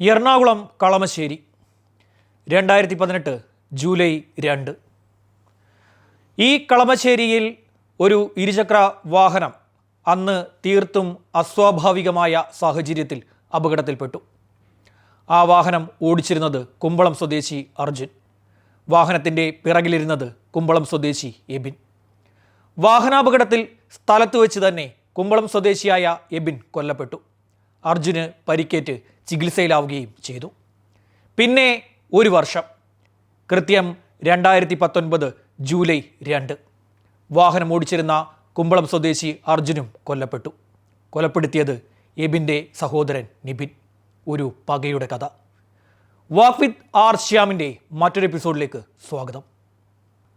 എറണാകുളം കളമശ്ശേരി. രണ്ടായിരത്തി പതിനെട്ട് ജൂലൈ രണ്ട്. ഈ കളമശ്ശേരിയിൽ ഒരു ഇരുചക്ര വാഹനം അന്ന് തീർത്തും അസ്വാഭാവികമായ സാഹചര്യത്തിൽ അപകടത്തിൽപ്പെട്ടു. ആ വാഹനം ഓടിച്ചിരുന്നത് കുമ്പളം സ്വദേശി അർജുൻ. വാഹനത്തിന്റെ പിറകിലിരുന്നത് കുമ്പളം സ്വദേശി എബിൻ. വാഹനാപകടത്തിൽ സ്ഥലത്ത് വെച്ച് തന്നെ കുമ്പളം സ്വദേശിയായ എബിൻ കൊല്ലപ്പെട്ടു. അർജുന് പരിക്കേറ്റ് ചികിത്സയിലാവുകയും ചെയ്തു. പിന്നെ ഒരു വർഷം. കൃത്യം രണ്ടായിരത്തി പത്തൊൻപത് ജൂലൈ രണ്ട്. വാഹനം ഓടിച്ചിരുന്ന കുമ്പളം സ്വദേശി അർജുനും കൊല്ലപ്പെട്ടു. കൊലപ്പെടുത്തിയത് എബിന്റെ സഹോദരൻ നിബിൻ. ഒരു പകയുടെ കഥ. വാക്ക് വിത്ത് ആർ ശ്യാമിന്റെ മറ്റൊരു എപ്പിസോഡിലേക്ക് സ്വാഗതം.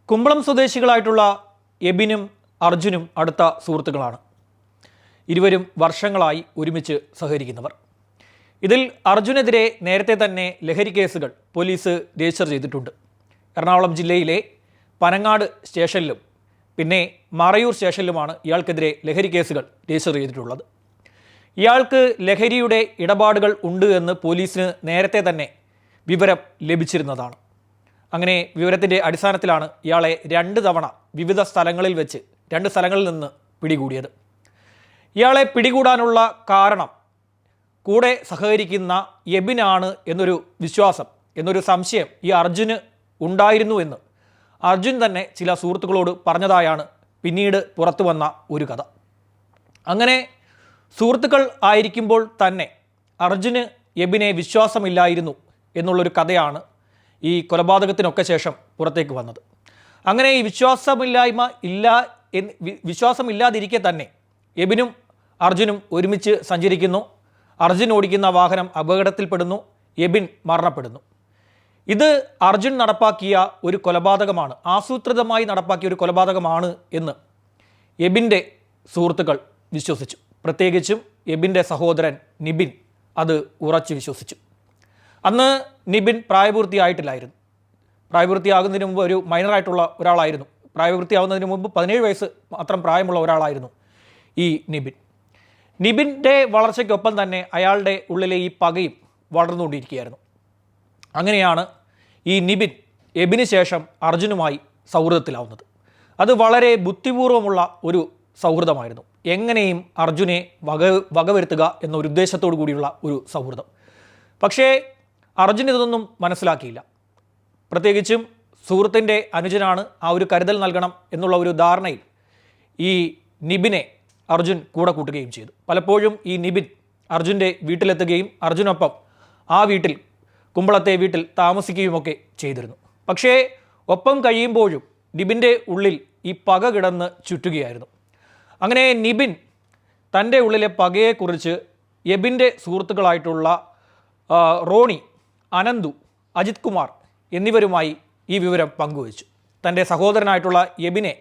കുമ്പളം സ്വദേശികളായിട്ടുള്ള എബിനും അർജുനും അടുത്ത സുഹൃത്തുക്കളാണ്. ഇരുവരും വർഷങ്ങളായി ഒരുമിച്ച് സഹകരിക്കുന്നവർ. ഇതിൽ അർജുനെതിരെ നേരത്തെ തന്നെ ലഹരി കേസുകൾ പോലീസ് രജിസ്റ്റർ ചെയ്തിട്ടുണ്ട്. എറണാകുളം ജില്ലയിലെ പനങ്ങാട് സ്റ്റേഷനിലും പിന്നെ മറയൂർ സ്റ്റേഷനിലുമാണ് ഇയാൾക്കെതിരെ ലഹരി കേസുകൾ രജിസ്റ്റർ ചെയ്തിട്ടുള്ളത്. ഇയാൾക്ക് ലഹരിയുടെ ഇടപാടുകൾ ഉണ്ട് എന്ന് പോലീസിന് നേരത്തെ തന്നെ വിവരം ലഭിച്ചിരുന്നതാണ്. അങ്ങനെ വിവരത്തിന്റെ അടിസ്ഥാനത്തിലാണ് ഇയാളെ രണ്ട് തവണ വിവിധ സ്ഥലങ്ങളിൽ വെച്ച് രണ്ട് സ്ഥലങ്ങളിൽ നിന്ന് പിടികൂടിയത്. ഇയാളെ പിടികൂടാനുള്ള കാരണം കൂടെ സഹകരിക്കുന്ന എബിനാണ് എന്നൊരു വിശ്വാസം എന്നൊരു സംശയം ഈ അർജുന് ഉണ്ടായിരുന്നു എന്ന്. അർജുൻ തന്നെ ചില സുഹൃത്തുക്കളോട് പറഞ്ഞതായാണ് പിന്നീട് പുറത്തു വന്ന ഒരു കഥ. അങ്ങനെ സുഹൃത്തുക്കൾ ആയിരിക്കുമ്പോൾ തന്നെ അർജുന് എബിനെ വിശ്വാസമില്ലായിരുന്നു എന്നുള്ളൊരു കഥയാണ് ഈ കൊലപാതകത്തിനൊക്കെ ശേഷം പുറത്തേക്ക് വന്നത്. അങ്ങനെ ഈ വിശ്വാസമില്ലായ്മ ഇല്ല വിശ്വാസമില്ലാതിരിക്കെ തന്നെ എബിനും അർജുനും ഒരുമിച്ച് സഞ്ചരിക്കുന്നു. അർജുൻ ഓടിക്കുന്ന വാഹനം അപകടത്തിൽപ്പെടുന്നു. എബിൻ മരണപ്പെടുന്നു. ഇത് അർജുൻ നടപ്പാക്കിയ ഒരു കൊലപാതകമാണ്. ആസൂത്രിതമായി നടപ്പാക്കിയ ഒരു കൊലപാതകമാണ് എന്ന് എബിന്റെ സുഹൃത്തുക്കൾ വിശ്വസിച്ചു. പ്രത്യേകിച്ചും എബിന്റെ സഹോദരൻ നിബിൻ അത് ഉറച്ചു വിശ്വസിച്ചു. അന്ന് നിബിൻ പ്രായപൂർത്തിയായിട്ടില്ലായിരുന്നു. പ്രായപൂർത്തിയാകുന്നതിന് മുമ്പ് ഒരു മൈനറായിട്ടുള്ള ഒരാളായിരുന്നു. പ്രായപൂർത്തിയാവുന്നതിന് മുമ്പ് പതിനേഴ് വയസ്സ് മാത്രം പ്രായമുള്ള ഒരാളായിരുന്നു ഈ നിബിൻ. നിബിന്റെ വളർച്ചയ്ക്കൊപ്പം തന്നെ അയാളുടെ ഉള്ളിലെ ഈ പകയും വളർന്നുകൊണ്ടിരിക്കുകയായിരുന്നു. അങ്ങനെയാണ് ഈ നിബിൻ എബിന് ശേഷം അർജുനുമായി സൗഹൃദത്തിലാവുന്നത്. അത് വളരെ ബുദ്ധിപൂർവമുള്ള ഒരു സൗഹൃദമായിരുന്നു. എങ്ങനെയും അർജുനെ വക വകവരുത്തുക എന്നൊരു ഉദ്ദേശത്തോടു കൂടിയുള്ള ഒരു സൗഹൃദം. പക്ഷേ അർജുൻ ഇതൊന്നും മനസ്സിലാക്കിയില്ല. പ്രത്യേകിച്ചും സുഹൃത്തിന്റെ അനുജനാണ് ആ ഒരു കരുതൽ നൽകണം എന്നുള്ള ഒരു ധാരണയിൽ ഈ നിബിനെ അർജുൻ കൂടെ കൂട്ടുകയും ചെയ്തു. പലപ്പോഴും ഈ നിബിൻ അർജുന്റെ വീട്ടിലെത്തുകയും അർജുനൊപ്പം ആ വീട്ടിൽ കുമ്പളത്തെ വീട്ടിൽ താമസിക്കുകയുമൊക്കെ ചെയ്തിരുന്നു. പക്ഷേ ഒപ്പം കഴിയുമ്പോഴും നിബിന്റെ ഉള്ളിൽ ഈ പക കിടന്ന് ചുറ്റുകയായിരുന്നു. അങ്ങനെ നിബിൻ തന്റെ ഉള്ളിലെ പകയെക്കുറിച്ച് എബിന്റെ സുഹൃത്തുക്കളായിട്ടുള്ള റോണി അനന്തു അജിത് കുമാർ എന്നിവരുമായി ഈ വിവരം പങ്കുവച്ചു. തന്റെ സഹോദരനായിട്ടുള്ള എബിനെ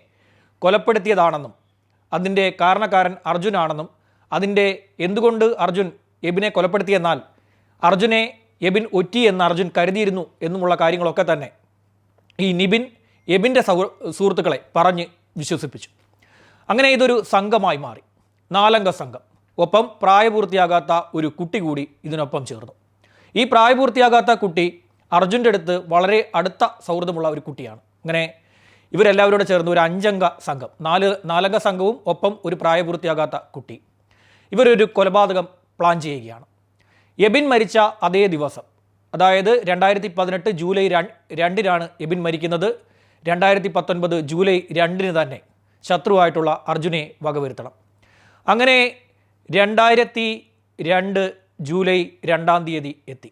കൊലപ്പെടുത്തിയതാണെന്നും അതിന്റെ കാരണക്കാരൻ അർജുനാണെന്നും അതിന്റെ എന്തുകൊണ്ട് അർജുൻ എബിനെ കൊലപ്പെടുത്തിയെന്നാൽ അർജുനെ എബിൻ ഒറ്റി എന്ന് അർജുൻ കരുതിയിരുന്നു എന്നുമുള്ള കാര്യങ്ങളൊക്കെ തന്നെ. ഈ നിബിൻ എബിന്റെ സൗ സുഹൃത്തുക്കളെ പറഞ്ഞ് വിശ്വസിപ്പിച്ചു. അങ്ങനെ ഇതൊരു സംഘമായി മാറി. നാലംഗ സംഘം. ഒപ്പം പ്രായപൂർത്തിയാകാത്ത ഒരു കുട്ടി കൂടി ഇതിനൊപ്പം ചേർന്നു. ഈ പ്രായപൂർത്തിയാകാത്ത കുട്ടി അർജുന്റെ അടുത്ത് വളരെ അടുത്ത സൗഹൃദമുള്ള ഒരു കുട്ടിയാണ്. അങ്ങനെ ഇവരെല്ലാവരും കൂടെ ചേർന്ന് ഒരു അഞ്ചംഗ സംഘം. നാല് നാലംഗ സംഘവും ഒപ്പം ഒരു പ്രായപൂർത്തിയാകാത്ത കുട്ടി. ഇവരൊരു കൊലപാതകം പ്ലാൻ ചെയ്യുകയാണ്. എബിൻ മരിച്ച അതേ ദിവസം അതായത് രണ്ടായിരത്തി പതിനെട്ട് ജൂലൈ രണ്ട് രണ്ടിനാണ് എബിൻ മരിക്കുന്നത്. രണ്ടായിരത്തി പത്തൊൻപത് ജൂലൈ രണ്ടിന് തന്നെ ശത്രുവായിട്ടുള്ള അർജുനെ വകവരുത്തണം. അങ്ങനെ രണ്ടായിരത്തി രണ്ട് ജൂലൈ രണ്ടാം തീയതി എത്തി.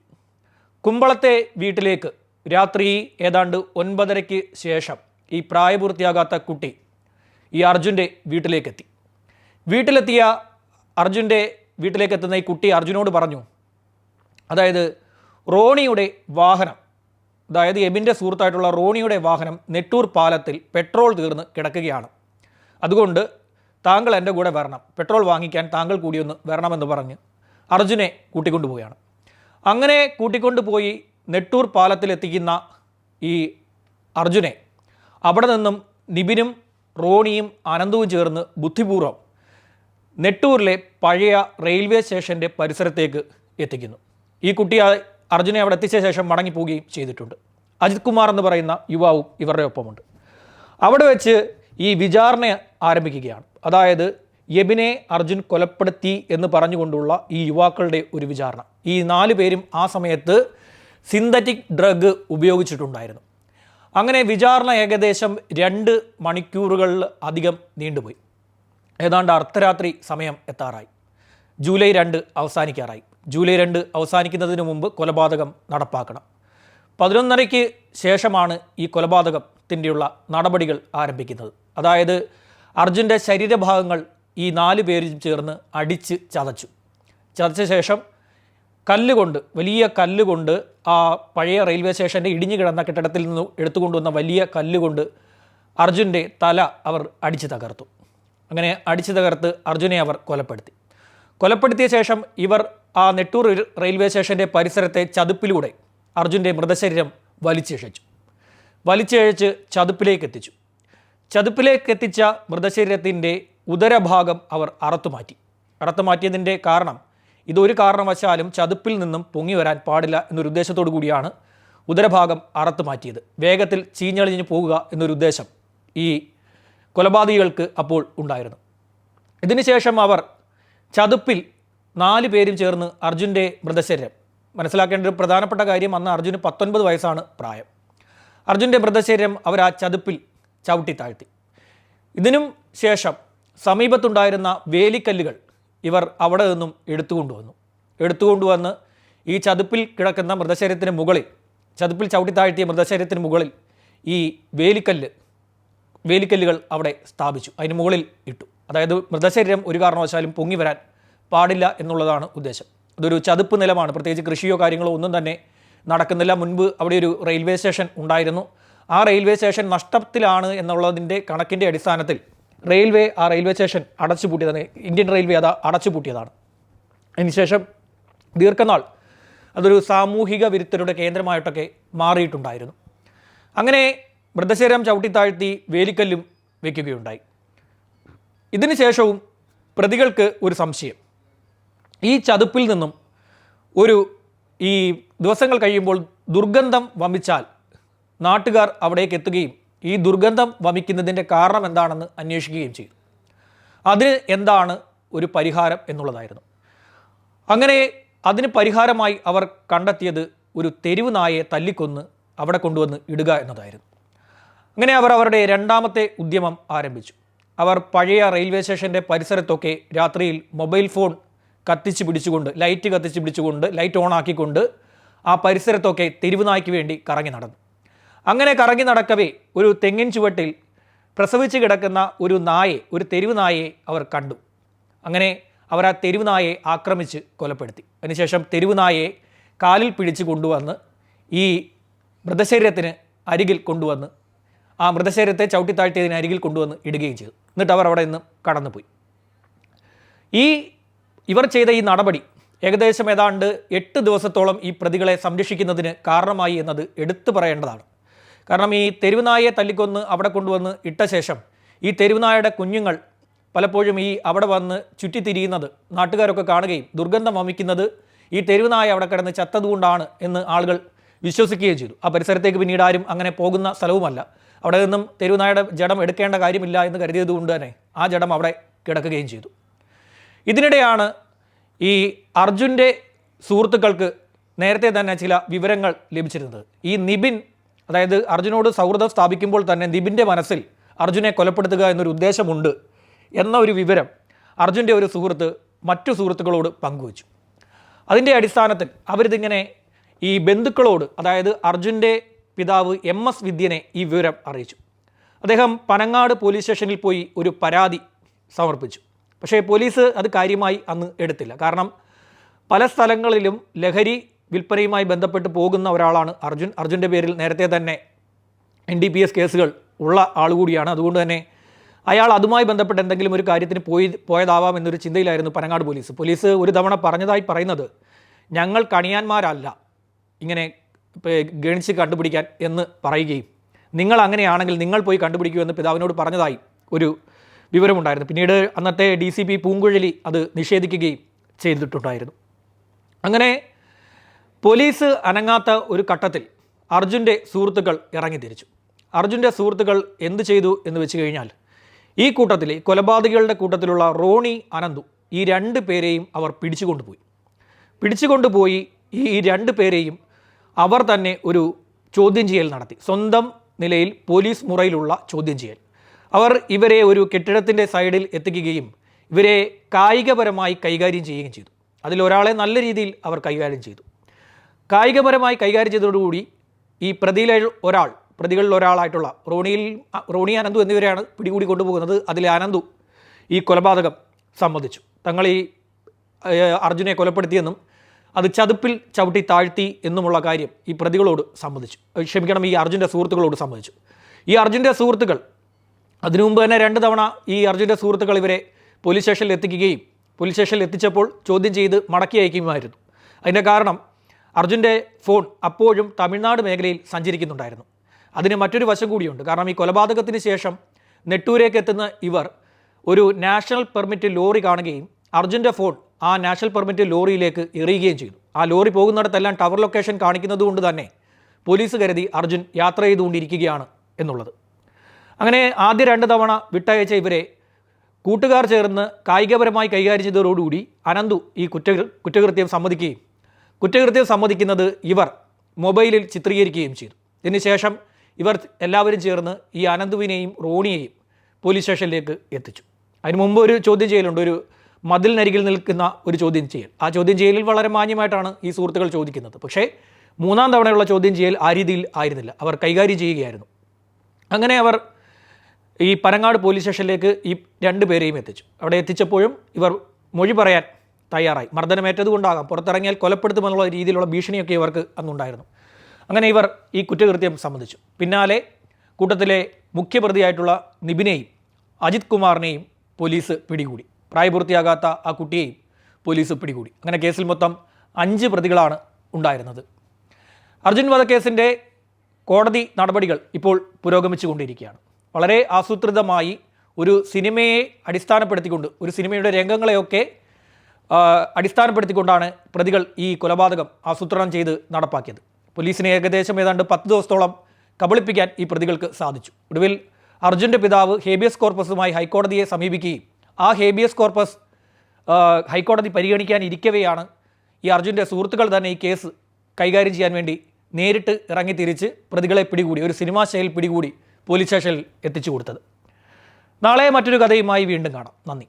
കുമ്പളത്തെ വീട്ടിലേക്ക് രാത്രി ഏതാണ്ട് ഒൻപതരയ്ക്ക് ശേഷം ഈ പ്രായപൂർത്തിയാകാത്ത കുട്ടി ഈ അർജുന്റെ വീട്ടിലേക്കെത്തി. വീട്ടിലെത്തിയ അർജുന്റെ വീട്ടിലേക്കെത്തുന്ന ഈ കുട്ടി അർജുനോട് പറഞ്ഞു അതായത് റോണിയുടെ വാഹനം അതായത് എബിന്റെ സുഹൃത്തായിട്ടുള്ള റോണിയുടെ വാഹനം നെട്ടൂർ പാലത്തിൽ പെട്രോൾ തീർന്ന് കിടക്കുകയാണ്. അതുകൊണ്ട് താങ്കൾ എന്റെ കൂടെ വരണം പെട്രോൾ വാങ്ങിക്കാൻ താങ്കൾ കൂടി ഒന്ന് വരണമെന്ന് പറഞ്ഞ് അർജുനെ കൂട്ടിക്കൊണ്ടുപോവുകയാണ്. അങ്ങനെ കൂട്ടിക്കൊണ്ടുപോയി നെട്ടൂർ പാലത്തിലെത്തിക്കുന്ന ഈ അർജുനെ അവിടെ നിന്നും നിബിനും റോണിയും അനന്തവും ചേർന്ന് ബുദ്ധിപൂർവം നെട്ടൂരിലെ പഴയ റെയിൽവേ സ്റ്റേഷന്റെ പരിസരത്തേക്ക് എത്തിക്കുന്നു. ഈ കുട്ടി അർജുനെ അവിടെ എത്തിച്ച ശേഷം മടങ്ങിപ്പോവുകയും ചെയ്തിട്ടുണ്ട്. അജിത് കുമാർ എന്ന് പറയുന്ന യുവാവും ഇവരുടെ ഒപ്പമുണ്ട്. അവിടെ വെച്ച് ഈ വിചാരണ ആരംഭിക്കുകയാണ്. അതായത് യബിനെ അർജുൻ കൊലപ്പെടുത്തി എന്ന് പറഞ്ഞുകൊണ്ടുള്ള ഈ യുവാക്കളുടെ ഒരു വിചാരണ. ഈ നാല് പേരും ആ സമയത്ത് സിന്തറ്റിക് ഡ്രഗ് ഉപയോഗിച്ചിട്ടുണ്ടായിരുന്നു. അങ്ങനെ വിചാരണ ഏകദേശം രണ്ട് മണിക്കൂറുകളിൽ അധികം നീണ്ടുപോയി. ഏതാണ്ട് അർദ്ധരാത്രി സമയം എത്താറായി. ജൂലൈ രണ്ട് അവസാനിക്കാറായി. ജൂലൈ രണ്ട് അവസാനിക്കുന്നതിന് മുമ്പ് കൊലപാതകം നടപ്പാക്കണം. പതിനൊന്നരയ്ക്ക് ശേഷമാണ് ഈ കൊലപാതകത്തിന്റെയുള്ള നടപടികൾ ആരംഭിക്കുന്നത്. അതായത് അർജുന്റെ ശരീരഭാഗങ്ങൾ ഈ നാല് പേരും ചേർന്ന് അടിച്ച് ചതച്ചു. ചതച്ച ശേഷം കല്ലുകൊണ്ട് വലിയ കല്ലുകൊണ്ട് ആ പഴയ റെയിൽവേ സ്റ്റേഷന്റെ ഇടിഞ്ഞു കിടന്ന കെട്ടിടത്തിൽ നിന്ന് എടുത്തുകൊണ്ടുവന്ന വലിയ കല്ലുകൊണ്ട് അർജുന്റെ തല അവർ അടിച്ചു തകർത്തു. അങ്ങനെ അടിച്ചു തകർത്ത് അർജുനെ അവർ കൊലപ്പെടുത്തി. കൊലപ്പെടുത്തിയ ശേഷം ഇവർ ആ നെട്ടൂർ റെയിൽവേ സ്റ്റേഷന്റെ പരിസരത്തെ ചതുപ്പിലൂടെ അർജുന്റെ മൃതശരീരം വലിച്ചിഴച്ചു. വലിച്ചിഴച്ച് ചതുപ്പിലേക്ക് എത്തിച്ചു. ചതുപ്പിലേക്ക് എത്തിച്ച മൃതശരീരത്തിന്റെ ഉദരഭാഗം അവർ അറുത്തുമാറ്റി. അറുത്തുമാറ്റിയതിന്റെ കാരണം ഇതൊരു കാരണവശാലും ചതുപ്പിൽ നിന്നും പൊങ്ങി വരാൻ പാടില്ല എന്നൊരു ഉദ്ദേശത്തോടു കൂടിയാണ് ഉദരഭാഗം അറത്ത് മാറ്റിയത്. വേഗത്തിൽ ചീഞ്ഞളിഞ്ഞ് പോകുക എന്നൊരു ഉദ്ദേശം ഈ കൊലപാതകികൾക്ക് അപ്പോൾ ഉണ്ടായിരുന്നു. ഇതിനുശേഷം അവർ ചതുപ്പിൽ നാല് പേരും ചേർന്ന് അർജുന്റെ മൃതശരീരം. മനസ്സിലാക്കേണ്ട ഒരു പ്രധാനപ്പെട്ട കാര്യം അന്ന് അർജുന് പത്തൊൻപത് വയസ്സാണ് പ്രായം. അർജുന്റെ മൃതശരീരം അവർ ആ ചതുപ്പിൽ ചവിട്ടി താഴ്ത്തി. ഇതിനും ശേഷം സമീപത്തുണ്ടായിരുന്ന വേലിക്കല്ലുകൾ ഇവർ അവിടെ നിന്നും എടുത്തുകൊണ്ടുവന്നു. എടുത്തുകൊണ്ടുവന്ന് ഈ ചതുപ്പിൽ കിടക്കുന്ന മൃതശരീരത്തിന് മുകളിൽ ചതുപ്പിൽ ചവിട്ടി താഴ്ത്തിയ മൃതശരീരത്തിന് മുകളിൽ ഈ വേലിക്കല്ല് വേലിക്കല്ലുകൾ അവിടെ സ്ഥാപിച്ചു. അതിന് മുകളിൽ ഇട്ടു. അതായത് മൃതശരീരം ഒരു കാരണവശാലും പൊങ്ങി വരാൻ പാടില്ല എന്നുള്ളതാണ് ഉദ്ദേശം. അതൊരു ചതുപ്പ് നിലമാണ്. പ്രത്യേകിച്ച് കൃഷിയോ കാര്യങ്ങളോ ഒന്നും തന്നെ നടക്കുന്നില്ല. മുൻപ് അവിടെ ഒരു റെയിൽവേ സ്റ്റേഷൻ ഉണ്ടായിരുന്നു. ആ റെയിൽവേ സ്റ്റേഷൻ നഷ്ടത്തിലാണ് എന്നുള്ളതിന്റെ കണക്കിന്റെ അടിസ്ഥാനത്തിൽ റെയിൽവേ ആ റെയിൽവേ സ്റ്റേഷൻ അടച്ചുപൂട്ടിയതാണ്. ഇന്ത്യൻ റെയിൽവേ അത് അടച്ചുപൂട്ടിയതാണ്. അതിനുശേഷം ദീർഘനാൾ അതൊരു സാമൂഹിക വിരുദ്ധരുടെ കേന്ദ്രമായിട്ടൊക്കെ മാറിയിട്ടുണ്ടായിരുന്നു. അങ്ങനെ മൃതശേരം ചവിട്ടി താഴ്ത്തി വേലിക്കല്ലും വയ്ക്കുകയുണ്ടായി ഇതിന് ശേഷവും പ്രതികൾക്ക് ഒരു സംശയം. ഈ ചതുപ്പിൽ നിന്നും ഒരു ഈ ദിവസങ്ങൾ കഴിയുമ്പോൾ ദുർഗന്ധം വമിച്ചാൽ നാട്ടുകാർ അവിടേക്ക് എത്തുകയും ഈ ദുർഗന്ധം വമിക്കുന്നതിന്റെ കാരണം എന്താണെന്ന് അന്വേഷിക്കുകയും ചെയ്തു. അതിന് എന്താണ് ഒരു പരിഹാരം എന്നുള്ളതായിരുന്നു. അങ്ങനെ അതിന് പരിഹാരമായി അവർ കണ്ടെത്തിയത് ഒരു തെരുവ് നായയെ തല്ലിക്കൊന്ന് അവിടെ കൊണ്ടുവന്ന് ഇടുക എന്നതായിരുന്നു. അങ്ങനെ അവർ അവരുടെ രണ്ടാമത്തെ ഉദ്യമം ആരംഭിച്ചു. അവർ പഴയ റെയിൽവേ സ്റ്റേഷന്റെ പരിസരത്തൊക്കെ രാത്രിയിൽ മൊബൈൽ ഫോൺ കത്തിച്ച് പിടിച്ചുകൊണ്ട് ലൈറ്റ് കത്തിച്ച് പിടിച്ചുകൊണ്ട് ലൈറ്റ് ഓൺ ആക്കിക്കൊണ്ട് ആ പരിസരത്തൊക്കെ തെരുവ് നായ്ക്ക് വേണ്ടി കറങ്ങി നടന്നു. അങ്ങനെ കറങ്ങി നടക്കവേ ഒരു തെങ്ങിൻ ചുവട്ടിൽ പ്രസവിച്ച് കിടക്കുന്ന ഒരു നായെ ഒരു തെരുവ് നായെ അവർ കണ്ടു. അങ്ങനെ അവർ ആ തെരുവ് നായെ ആക്രമിച്ച് കൊലപ്പെടുത്തി. അതിനുശേഷം തെരുവ് നായെ കാലിൽ പിടിച്ച് കൊണ്ടുവന്ന് ഈ മൃതശരീരത്തിന് അരികിൽ കൊണ്ടുവന്ന് ആ മൃതശരീരത്തെ ചവിട്ടിത്താഴ്ത്തിയതിന് അരികിൽ കൊണ്ടുവന്ന് ഇടുകയും ചെയ്തു. എന്നിട്ട് അവർ അവിടെ നിന്ന് കടന്നുപോയി. ഈ ഇവർ ചെയ്ത ഈ നടപടി ഏകദേശം ഏതാണ്ട് എട്ട് ദിവസത്തോളം ഈ പ്രതികളെ സംരക്ഷിക്കുന്നതിന് കാരണമായി എന്നത് എടുത്തു പറയേണ്ടതാണ്. കാരണം ഈ തെരുവുനായയെ തല്ലിക്കൊന്ന് അവിടെ കൊണ്ടുവന്ന് ഇട്ട ശേഷം ഈ തെരുവുനായയുടെ കുഞ്ഞുങ്ങൾ പലപ്പോഴും ഈ അവിടെ വന്ന് ചുറ്റിത്തിരിയുന്നത് നാട്ടുകാരൊക്കെ കാണുകയും ദുർഗന്ധം വമിക്കുന്നത് ഈ തെരുവുനായ അവിടെ കിടന്ന് ചത്തതുകൊണ്ടാണ് എന്ന് ആളുകൾ വിശ്വസിക്കുകയും ചെയ്തു. ആ പരിസരത്തേക്ക് പിന്നീട് ആരും അങ്ങനെ പോകുന്ന സ്ഥലവുമല്ല. അവിടെ നിന്നും തെരുവുനായയുടെ ജഡം എടുക്കേണ്ട കാര്യമില്ല എന്ന് കരുതിയതുകൊണ്ട് തന്നെ ആ ജഡം അവിടെ കിടക്കുകയും ചെയ്തു. ഇതിനിടെയാണ് ഈ അർജുന്റെ സുഹൃത്തുക്കൾക്ക് നേരത്തെ തന്നെ ചില വിവരങ്ങൾ ലഭിച്ചിരുന്നത്. ഈ നിബിൻ അതായത് അർജുനോട് സൗഹൃദം സ്ഥാപിക്കുമ്പോൾ തന്നെ നിബിന്റെ മനസ്സിൽ അർജുനെ കൊലപ്പെടുത്തുക എന്നൊരു ഉദ്ദേശമുണ്ട് എന്ന ഒരു വിവരം അർജുന്റെ ഒരു സുഹൃത്ത് മറ്റു സുഹൃത്തുക്കളോട് പങ്കുവച്ചു. അതിന്റെ അടിസ്ഥാനത്തിൽ അവരിതിങ്ങനെ ഈ ബന്ധുക്കളോട് അതായത് അർജുന്റെ പിതാവ് എം എസ് വിദ്യനെ ഈ വിവരം അറിയിച്ചു. അദ്ദേഹം പനങ്ങാട് പോലീസ് സ്റ്റേഷനിൽ പോയി ഒരു പരാതി സമർപ്പിച്ചു. പക്ഷേ പോലീസ് അത് കാര്യമായി അന്ന് എടുത്തില്ല. കാരണം പല സ്ഥലങ്ങളിലും ലഹരി വിൽപ്പനയുമായി ബന്ധപ്പെട്ട് പോകുന്ന ഒരാളാണ് അർജുൻ. അർജുന്റെ പേരിൽ നേരത്തെ തന്നെ എൻ ഡി പി എസ് കേസുകൾ ഉള്ള ആൾ കൂടിയാണ്. അതുകൊണ്ട് തന്നെ അയാൾ അതുമായി ബന്ധപ്പെട്ട് എന്തെങ്കിലും ഒരു കാര്യത്തിന് പോയി പോയതാവാം എന്നൊരു ചിന്തയിലായിരുന്നു പനങ്ങാട് പോലീസ്. പോലീസ് ഒരു തവണ പറഞ്ഞതായി പറയുന്നത് ഞങ്ങൾ കണിയാന്മാരല്ല. ഇങ്ങനെ ഗണിച്ച് കണ്ടുപിടിക്കാൻ എന്ന് പറയുകയും നിങ്ങൾ അങ്ങനെയാണെങ്കിൽ നിങ്ങൾ പോയി കണ്ടുപിടിക്കൂ എന്ന് പിതാവിനോട് പറഞ്ഞതായി ഒരു വിവരമുണ്ടായിരുന്നു. പിന്നീട് അന്നത്തെ ഡി സി പി പൂങ്കുഴലി അത് നിഷേധിക്കുകയും ചെയ്തിട്ടുണ്ടായിരുന്നു. അങ്ങനെ പോലീസ് അനങ്ങാത്ത ഒരു ഘട്ടത്തിൽ അർജുന്റെ സുഹൃത്തുക്കൾ ഇറങ്ങി തിരിച്ചു. അർജുന്റെ സുഹൃത്തുക്കൾ എന്ത് ചെയ്തു എന്ന് വെച്ച് കഴിഞ്ഞാൽ ഈ കൂട്ടത്തിൽ കൊലപാതകികളുടെ കൂട്ടത്തിലുള്ള റോണി അനന്തു ഈ രണ്ട് പേരെയും അവർ പിടിച്ചുകൊണ്ടുപോയി. പിടിച്ചുകൊണ്ടുപോയി ഈ രണ്ട് പേരെയും അവർ തന്നെ ഒരു ചോദ്യം ചെയ്യൽ നടത്തി. സ്വന്തം നിലയിൽ പോലീസ് മുറയിലുള്ള ചോദ്യം ചെയ്യൽ. അവർ ഇവരെ ഒരു കെട്ടിടത്തിന്റെ സൈഡിൽ എത്തിക്കുകയും ഇവരെ കായികപരമായി കൈകാര്യം ചെയ്യുകയും ചെയ്തു. അതിലൊരാളെ നല്ല രീതിയിൽ അവർ കൈകാര്യം ചെയ്തു. കായികപരമായി കൈകാര്യം ചെയ്തതോടുകൂടി ഈ പ്രതിയിലെ ഒരാൾ പ്രതികളിൽ ഒരാളായിട്ടുള്ള റോണിയിൽ റോണി അനന്തു എന്നിവരെയാണ് പിടികൂടി കൊണ്ടുപോകുന്നത്. അതിലെ അനന്തു ഈ കൊലപാതകം സമ്മതിച്ചു. തങ്ങൾ ഈ അർജുനെ കൊലപ്പെടുത്തിയെന്നും അത് ചതുപ്പിൽ ചവിട്ടി താഴ്ത്തി എന്നുമുള്ള കാര്യം ഈ പ്രതികളോട് സമ്മതിച്ചു. ക്ഷമിക്കണം ഈ അർജുന്റെ സുഹൃത്തുക്കളോട് സമ്മതിച്ചു. ഈ അർജുന്റെ സുഹൃത്തുക്കൾ അതിനു മുമ്പ് തന്നെ രണ്ട് തവണ ഈ അർജുന്റെ സുഹൃത്തുക്കൾ ഇവരെ പോലീസ് സ്റ്റേഷനിൽ എത്തിക്കുകയും പോലീസ് സ്റ്റേഷനിൽ എത്തിച്ചപ്പോൾ ചോദ്യം ചെയ്ത് മടക്കി അയക്കുകയുമായിരുന്നു. അതിന്റെ കാരണം അർജുന്റെ ഫോൺ അപ്പോഴും തമിഴ്നാട് മേഖലയിൽ സഞ്ചരിക്കുന്നുണ്ടായിരുന്നു. അതിന് മറ്റൊരു വശം കൂടിയുണ്ട്. കാരണം ഈ കൊലപാതകത്തിന് ശേഷം നെട്ടൂരേക്ക് എത്തുന്ന ഇവർ ഒരു നാഷണൽ പെർമിറ്റ് ലോറി കാണുകയും അർജുന്റെ ഫോൺ ആ നാഷണൽ പെർമിറ്റ് ലോറിയിലേക്ക് എറിയുകയും ചെയ്തു. ആ ലോറി പോകുന്നിടത്തെല്ലാം ടവർ ലൊക്കേഷൻ കാണിക്കുന്നത് തന്നെ പോലീസ് കരുതി അർജുൻ യാത്ര ചെയ്തുകൊണ്ടിരിക്കുകയാണ് എന്നുള്ളത്. അങ്ങനെ ആദ്യ രണ്ട് തവണ വിട്ടയച്ച ഇവരെ കൂട്ടുകാർ ചേർന്ന് കായികപരമായി കൈകാര്യം ചെയ്തതോടുകൂടി അനന്തു ഈ കുറ്റ കുറ്റകൃത്യം സമ്മതിക്കുകയും കുറ്റകൃത്യം സമ്മതിക്കുന്നത് ഇവർ മൊബൈലിൽ ചിത്രീകരിക്കുകയും ചെയ്തു. ഇതിനുശേഷം ഇവർ എല്ലാവരും ചേർന്ന് ഈ അനന്തുവിനെയും റോണിയെയും പോലീസ് സ്റ്റേഷനിലേക്ക് എത്തിച്ചു. അതിന് മുമ്പ് ഒരു ചോദ്യം ചെയ്യലുണ്ട്. ഒരു മതിലിനരികിൽ നിൽക്കുന്ന ഒരു ചോദ്യം ചെയ്യൽ. ആ ചോദ്യം ചെയ്യലിൽ വളരെ മാന്യമായിട്ടാണ് ഈ സുഹൃത്തുക്കൾ ചോദിക്കുന്നത്. പക്ഷേ മൂന്നാം തവണയുള്ള ചോദ്യം ചെയ്യൽ ആ രീതിയിൽ ആയിരുന്നില്ല. അവർ കൈകാര്യം ചെയ്യുകയായിരുന്നു. അങ്ങനെ അവർ ഈ പനങ്ങാട് പോലീസ് സ്റ്റേഷനിലേക്ക് ഈ രണ്ട് പേരെയും എത്തിച്ചു. അവിടെ എത്തിച്ചപ്പോഴും ഇവർ മൊഴി പറയാൻ തയ്യാറായി. മർദ്ദനമേറ്റത് കൊണ്ടാകാം. പുറത്തിറങ്ങിയാൽ കൊലപ്പെടുത്തുമെന്നുള്ള രീതിയിലുള്ള ഭീഷണിയൊക്കെ ഇവർക്ക് അന്നുണ്ടായിരുന്നു. അങ്ങനെ ഇവർ ഈ കുറ്റകൃത്യം സംബന്ധിച്ചു പിന്നാലെ കൂട്ടത്തിലെ മുഖ്യപ്രതിയായിട്ടുള്ള നിബിനെയും അജിത് കുമാറിനെയും പോലീസ് പിടികൂടി. പ്രായപൂർത്തിയാകാത്ത ആ കുട്ടിയെയും പോലീസ് പിടികൂടി. അങ്ങനെ കേസിൽ മൊത്തം അഞ്ച് പ്രതികളാണ് ഉണ്ടായിരുന്നത്. അർജുൻ വധക്കേസിന്റെ കോടതി നടപടികൾ ഇപ്പോൾ പുരോഗമിച്ചുകൊണ്ടിരിക്കുകയാണ്. വളരെ ആസൂത്രിതമായി ഒരു സിനിമയെ അടിസ്ഥാനപ്പെടുത്തിക്കൊണ്ട് ഒരു സിനിമയുടെ രംഗങ്ങളെയൊക്കെ അടിസ്ഥാനപ്പെടുത്തിക്കൊണ്ടാണ് പ്രതികൾ ഈ കൊലപാതകം ആസൂത്രണം ചെയ്ത് നടപ്പാക്കിയത്. പോലീസിനെ ഏകദേശം ഏതാണ്ട് പത്ത് ദിവസത്തോളം കബളിപ്പിക്കാൻ ഈ പ്രതികൾക്ക് സാധിച്ചു. ഒടുവിൽ അർജുന്റെ പിതാവ് ഹേബിയസ് കോർപ്പസുമായി ഹൈക്കോടതിയെ സമീപിക്കുകയും ആ ഹേബിയസ് കോർപ്പസ് ഹൈക്കോടതി പരിഗണിക്കാൻ ഇരിക്കവെയാണ് ഈ അർജുന്റെ സുഹൃത്തുക്കൾ തന്നെ ഈ കേസ് കൈകാര്യം ചെയ്യാൻ വേണ്ടി നേരിട്ട് ഇറങ്ങി തിരിച്ച് പ്രതികളെ പിടികൂടി ഒരു സിനിമാ ശൈലിൽ പിടികൂടി പോലീസ് സ്റ്റേഷനിൽ എത്തിച്ചു കൊടുത്തത്. നാളെ മറ്റൊരു കഥയുമായി വീണ്ടും കാണാം. നന്ദി.